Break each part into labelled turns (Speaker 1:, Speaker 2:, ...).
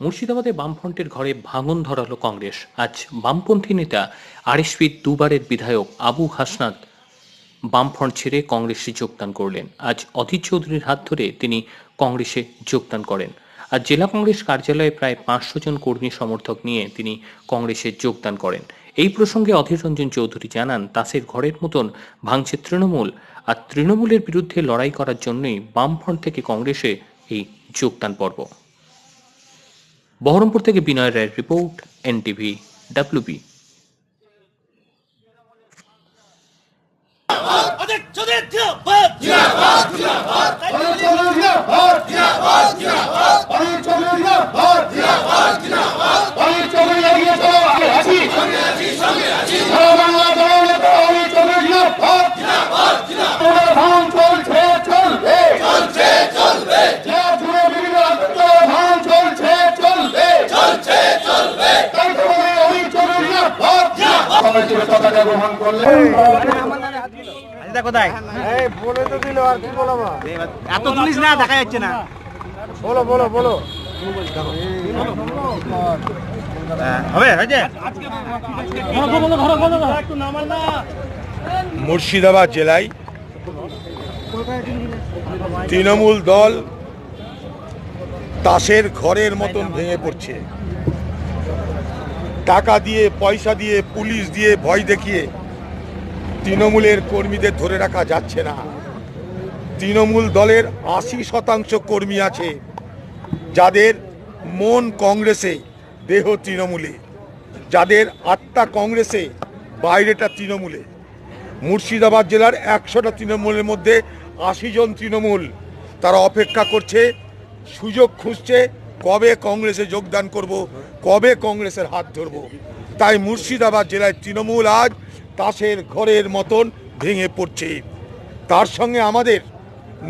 Speaker 1: মুর্শিদাবাদে বামফ্রন্টের ঘরে ভাঙন ধরালো কংগ্রেস। আজ বামপন্থী নেতা আরএসপির দুবারের বিধায়ক আবু হাসনাত বামফ্রন্ট ছেড়ে কংগ্রেসে যোগদান করলেন। আজ অধীর চৌধুরীর হাত ধরে তিনি কংগ্রেসে যোগদান করেন। আজ জেলা কংগ্রেস কার্যালয়ে প্রায় পাঁচশো জন কর্মী সমর্থক নিয়ে তিনি কংগ্রেসে যোগদান করেন। এই প্রসঙ্গে অধীর রঞ্জন চৌধুরী জানান, তাসের ঘরের মতন ভাঙছে তৃণমূল, আর তৃণমূলের বিরুদ্ধে লড়াই করার জন্যই বামফ্রন্ট থেকে কংগ্রেসে এই যোগদান পর্ব। বহরমপুর থেকে বিনয় রায়ের রিপোর্ট এনটিভি ডাব্লিউবি
Speaker 2: জিন্দাবাদ
Speaker 3: গ্রহণ করলেন
Speaker 4: কোথায়?
Speaker 3: বলে তো দিল আর কি বলব?
Speaker 4: এত তুলিস না দেখা যাচ্ছে না।
Speaker 3: বলো বলো বলো।
Speaker 4: হ্যাঁ,
Speaker 5: মুর্শিদাবাদ জেলায় তৃণমূল দল তাসের ঘরের মতন ভেঙে পড়ছে। টাকা দিয়ে, পয়সা দিয়ে, পুলিশ দিয়ে ভয় দেখিয়ে তৃণমূলের কর্মীদের ধরে রাখা যাচ্ছে না। তৃণমূল দলের আশি শতাংশ কর্মী আছে, যাদের মন কংগ্রেসে, দেহ তৃণমূলে। যাদের আত্মা কংগ্রেসে, বাইরেটা তৃণমূলে। মুর্শিদাবাদ জেলার একশোটা তৃণমূলের মধ্যে আশি জন তৃণমূল তারা অপেক্ষা করছে, সুযোগ খুঁজছে কবে কংগ্রেসে যোগদান করব, কবে কংগ্রেসের হাত ধরব? তাই মুর্শিদাবাদ জেলায় তৃণমূল আজ তাসের ঘরের মতন ভেঙে পড়ছে। তার সঙ্গে আমাদের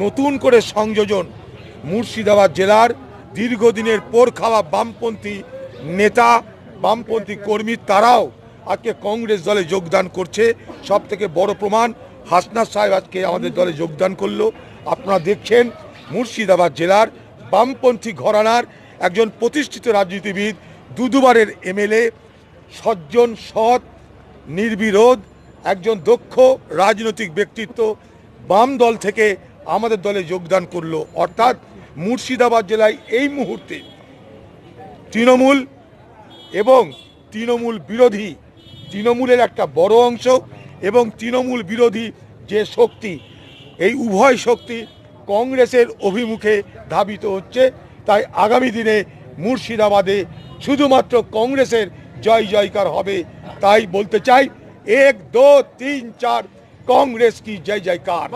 Speaker 5: নতুন করে সংযোজন মুর্শিদাবাদ জেলার দীর্ঘদিনের পোর খাওয়া বামপন্থী নেতা, বামপন্থী কর্মী, তারাও আজকে কংগ্রেস দলে যোগদান করছে। সব থেকে বড় প্রমাণ, হাসনাত সাহেব আজকে আমাদের দলে যোগদান করল। আপনারা দেখছেন মুর্শিদাবাদ জেলার বামপন্থী ঘরানার একজন প্রতিষ্ঠিত রাজনীতিবিদ, দু দুদুবারের এমএলএ, সজ্জন সৎ, নির্বিরোধ, একজন দক্ষ রাজনৈতিক ব্যক্তিত্ব, বাম দল থেকে আমাদের দলে যোগদান করল। অর্থাৎ মুর্শিদাবাদ জেলায় এই মুহূর্তে তৃণমূল এবং তৃণমূল বিরোধী, তৃণমূলের একটা বড় অংশ এবং তৃণমূল বিরোধী যে শক্তি, এই উভয় শক্তি কংগ্রেসের অভিমুখে ধাবিত হচ্ছে। তাই আগামী দিনে মুর্শিদাবাদে শুধুমাত্র কংগ্রেসের জয় জয়কার হবে তাই বলতে চাই, এক, দো, তিন, চার, কংগ্রেস কি জয় জয়কার?